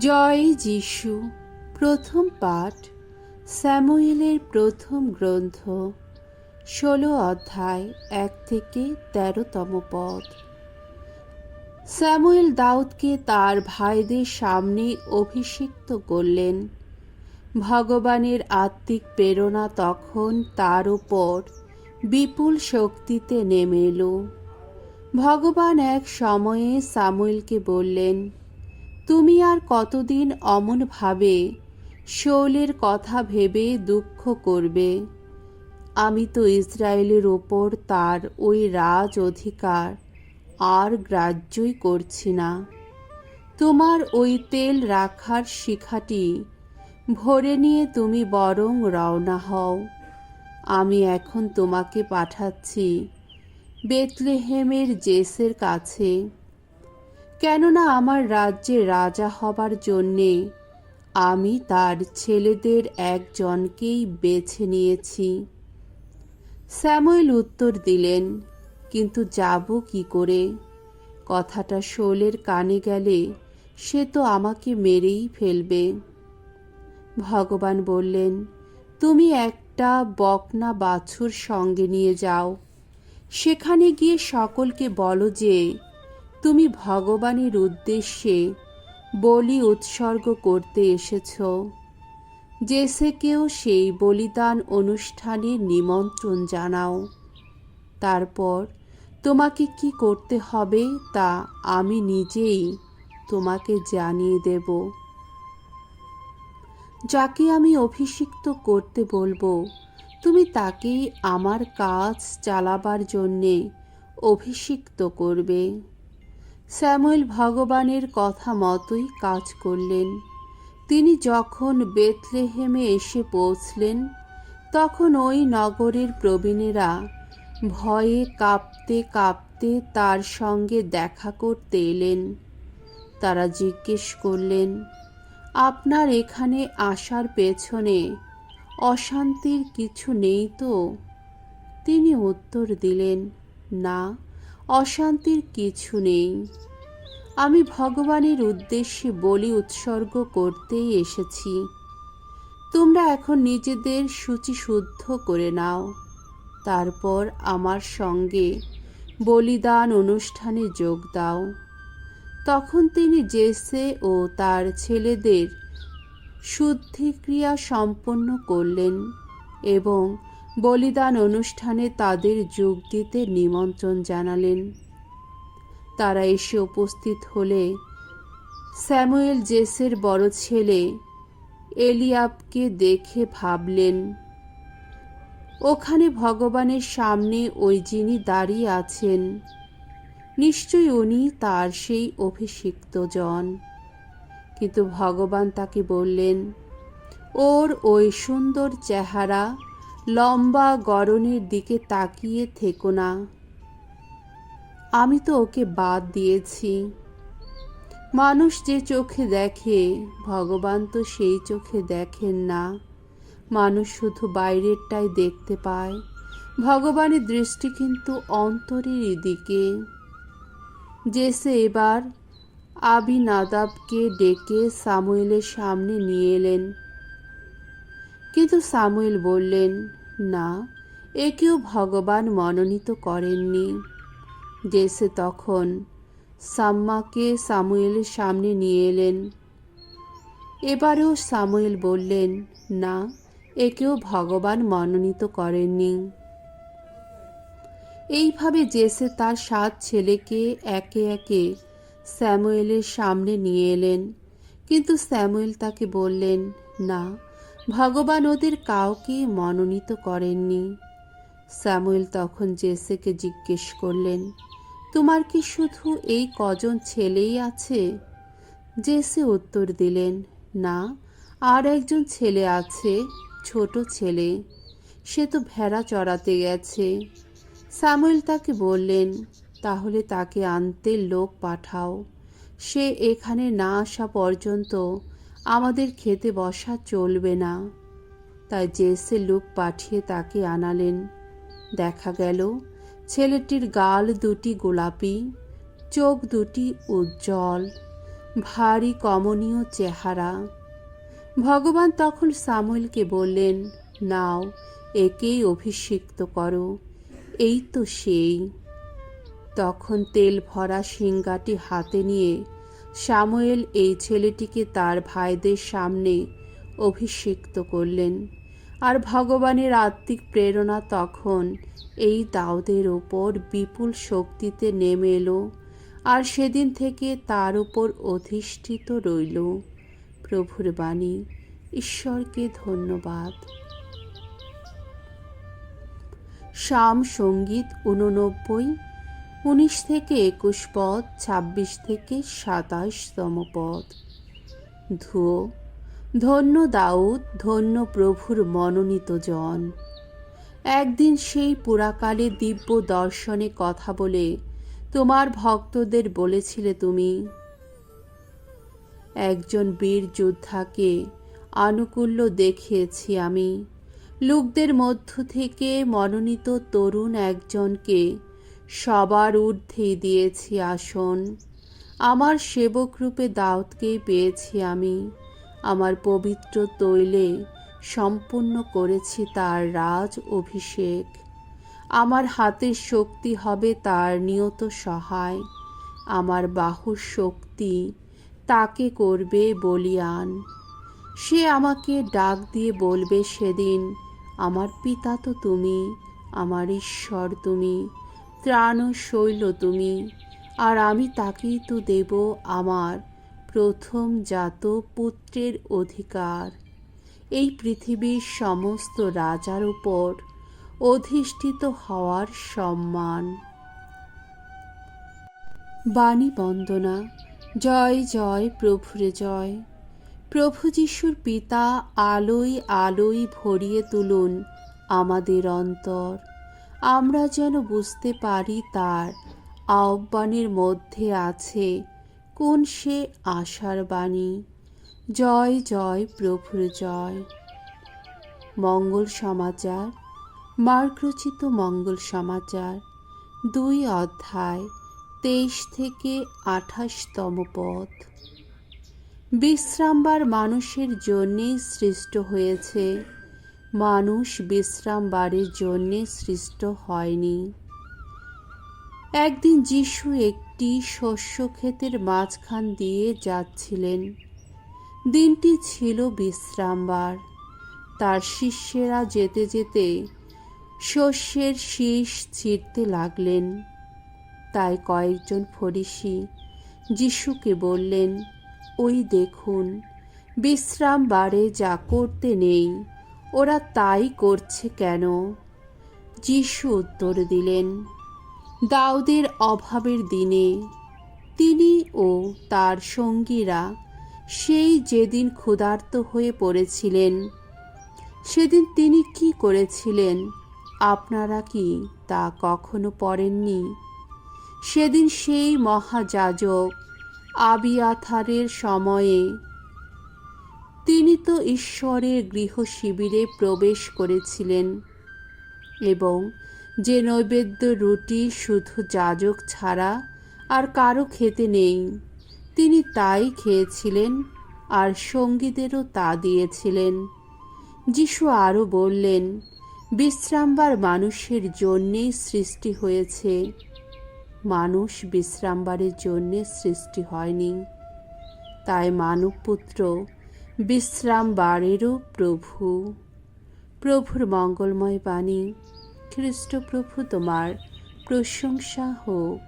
জয় যিশু, প্রথম পাঠ, স্যামুয়েলের প্রথম গ্রন্থ, ষোলো অধ্যায় এক থেকে তেরোতম পদ। স্যামুয়েল দাউদকে তার ভাইদের সামনে অভিষিক্ত করলেন। ভগবানের আত্মিক প্রেরণা তখন তার উপর বিপুল শক্তিতে নেমে এলো। ভগবান এক সময়ে সামুয়েলকে বললেন তুমি আর কতদিন অমনভাবে শৌলের কথা ভেবে দুঃখ করবে? আমি তো ইসরায়েলের ওপর তার ওই রাজ অধিকার আর গ্রাহ্যই করছি না। তোমার ওই তেল রাখার শিখাটি ভরে নিয়ে তুমি বরং রওনা হও। আমি এখন তোমাকে পাঠাচ্ছি বেতলেহেমের জেসের কাছে। কেননা আমার রাজ্যে রাজা হবার জন্যে আমি তার ছেলেদের একজনকেই বেছে নিয়েছি। স্যামুয়েল উত্তর দিলেন, কিন্তু যাব কি করে? কথাটা শোলের কানে গেলে সে তো আমাকে মেরেই ফেলবে। ভগবান বললেন, তুমি একটা বকনা বাছুর সঙ্গে নিয়ে যাও। সেখানে গিয়ে সকলকে বলো যে তুমি ভগবানের উদ্দেশ্যে বলি উৎসর্গ করতে এসেছ। জেসেকেও সেই বলিদান অনুষ্ঠানে নিমন্ত্রণ জানাও। তারপর তোমাকে কি করতে হবে তা আমি নিজেই তোমাকে জানিয়ে দেব। যাকে আমি অভিষিক্ত করতে বলব, তুমি তাকেই আমার কাজ চালাবার জন্যে অভিষিক্ত করবে। স্যামুয়েল ভগবানের কথা মতোই কাজ করলেন। তিনি যখন বেতলেহেমে এসে পৌঁছলেন, তখন ওই নগরের প্রবীণেরা ভয়ে কাঁপতে কাঁপতে তার সঙ্গে দেখা করতে এলেন। তারা জিজ্ঞেস করলেন, আপনার এখানে আসার পেছনে অশান্তির কিছু নেই তো? তিনি উত্তর দিলেন, না। অশান্তির কিছু নেই। আমি ভগবানের উদ্দেশ্যে বলি উৎসর্গ করতেই এসেছি। তোমরা এখন নিজেদের সূচি শুদ্ধ করে নাও। তারপর আমার সঙ্গে বলিদান অনুষ্ঠানে যোগ দাও। তখন তিনি জেসে ও তার ছেলেদের শুদ্ধিক্রিয়া সম্পন্ন করলেন এবং বলিদান অনুষ্ঠানে তাদের যোগ দিতে নিমন্ত্রণ জানালেন। তারা এসে উপস্থিত হলে স্যামুয়েল জেসের বড় ছেলে এলিয়াবকে দেখে ভাবলেন, ওখানে ভগবানের সামনে ওই যিনি দাঁড়িয়ে আছেন, নিশ্চয়ই উনি তার সেই অভিষিক্ত জন কিন্তু ভগবান তাকে বললেন, ওর ওই সুন্দর চেহারা লম্বা গরনের দিকে তাকিয়ে থেকো না। আমি তো ওকে বাদ দিয়েছি। মানুষ যে চোখে দেখে, ভগবান তো সেই চোখে দেখেন না। মানুষ শুধু বাইরেরটাই দেখতে পায়। ভগবানের দৃষ্টি কিন্তু অন্তরের দিকে। জেসে এবার আবি নাদাবকে ডেকে সামুয়েলের সামনে নিয়ে এলেন। কিন্তু সামুয়েল বললেন, না, একেও ভগবান মনোনীত করেননি। জেসে তখন সাম্মাকে সামুয়েলের সামনে নিয়ে এলেন। এবারেও সামুয়েল বললেন, না, একেও ভগবান মনোনীত করেননি। এইভাবে জেসে তার সাত ছেলেকে একে একে স্যামুয়েলের সামনে নিয়ে এলেন। কিন্তু স্যামুয়েল তাকে বললেন, না ভগবান ওদের কাউকে মনোনীত করেননি। স্যামুয়েল তখন জেসেকে জিজ্ঞেস করলেন, তোমার কি শুধু এই কজন ছেলেই আছে? জেসে উত্তর দিলেন, না, আর একজন ছেলে আছে, ছোট ছেলে। সে তো ভেড়া চড়াতে গেছে। স্যামুয়েল তাকে বললেন, তাহলে তাকে আনতে লোক পাঠাও। সে এখানে না আসা পর্যন্ত আমাদের খেতে বসা চলবে না। তাই জেসে লোক পাঠিয়ে তাকে আনালেন। দেখা গেল, ছেলেটির গাল দুটি গোলাপি, চোখ দুটি উজ্জ্বল, ভারী কমনীয় চেহারা। ভগবান তখন সামুয়েলকে বললেন, নাও, একেই অভিষিক্ত করো, এই তো সেই। তখন তেল ভরা সিংগাটি হাতে নিয়ে সামুয়েল এই ছেলেটিকে তার ভাইদের সামনে অভিষিক্ত করলেন। আর ভগবানের আত্মিক প্রেরণা তখন এই দাউদের ওপর বিপুল শক্তিতে নেমে এলো আর সেদিন থেকে তার উপর অধিষ্ঠিত রইল। প্রভুর বাণী, ঈশ্বরকে ধন্যবাদ। শাম সংগীত উননব্বই উনিশ থেকে একুশ পদ, ছাব্বিশ থেকে সাতাশতম পদ। ধুয়ো ধন্য দাউদ, ধন্য প্রভুর মনোনীত জন। একদিন সেই পুরাকালে দিব্য দর্শনে কথা বলে তোমার ভক্তদের বলেছিলে তুমি, একজন বীর যোদ্ধাকে আনুকূল্য দেখিয়েছি আমি। লোকদের মধ্য থেকে মনোনীত তরুণ একজনকে সবার ঊর্ধ্বে দিয়েছি আসন। আমার সেবক রূপে দাউদকেই পেয়েছি আমি। আমার পবিত্র তৈলে সম্পূর্ণ করেছি তার রাজ অভিষেক। আমার হাতের শক্তি হবে তার নিয়ত সহায়। আমার বাহুর শক্তি তাকে করবে বলিয়ান। সে আমাকে ডাক দিয়ে বলবে সেদিন, আমার পিতা তো তুমি, আমার ঈশ্বর তুমি। ত্রাণ শৈল তুমি, আর আমি তাকেই তো দেব আমার প্রথম জাত পুত্রের অধিকার। এই পৃথিবীর সমস্ত রাজার উপর অধিষ্ঠিত হওয়ার সম্মান। বাণী বন্দনা, জয় জয় প্রভুরে জয়। প্রভু যিশুর পিতা আলোয় আলোয় ভরিয়ে তুলুন আমাদের অন্তর। আমরা যেন বুঝতে পারি তার আহ্বানের মধ্যে আছে কোন সে আশার বাণী। জয় জয় প্রভুর জয়। মঙ্গল সমাচার। মার্গরচিত মঙ্গল সমাচার। দুই অধ্যায়, তেইশ থেকে আঠাশতম পদ বিশ্রামবার মানুষের জন্যেই সৃষ্ট হয়েছে মানুষ বিশ্রামবারের জন্যে সৃষ্ট হয়নি। একদিন যিশু একটি শস্য ক্ষেতের মাঝখান দিয়ে যাচ্ছিলেন। দিনটি ছিল বিশ্রামবার। তার শিষ্যেরা যেতে যেতে শস্যের শীষ ছিঁড়তে লাগলেন। তাই কয়েকজন ফরিসি যিশুকে বললেন, ওই দেখুন বিশ্রাম বারে যা করতে নেই ওরা তাই করছে কেন? যিশু উত্তর দিলেন, দাউদের অভাবের দিনে তিনি ও তার সঙ্গীরা সেই যেদিন ক্ষুধার্ত হয়ে পড়েছিলেন, সেদিন তিনি কি করেছিলেন? আপনারা কি তা কখনো পড়েননি? সেদিন সেই মহাযাজক আবিয়াথারের সময়ে তিনি তো ঈশ্বরের গৃহ শিবিরে প্রবেশ করেছিলেন এবং যে নৈবেদ্য রুটি শুধু যাজক ছাড়া আর কারও খেতে নেই, তিনি তাই খেয়েছিলেন আর সঙ্গীদেরও তা দিয়েছিলেন। যিশু আরও বললেন, বিশ্রামবার মানুষের জন্যেই সৃষ্টি হয়েছে। মানুষ বিশ্রামবারের জন্যে সৃষ্টি হয়নি। তাই মানবপুত্র বিশ্রামবারেরও প্রভু। প্রভুর মঙ্গলময় বাণী খ্রিস্টপ্রভু তোমার প্রশংসা হোক।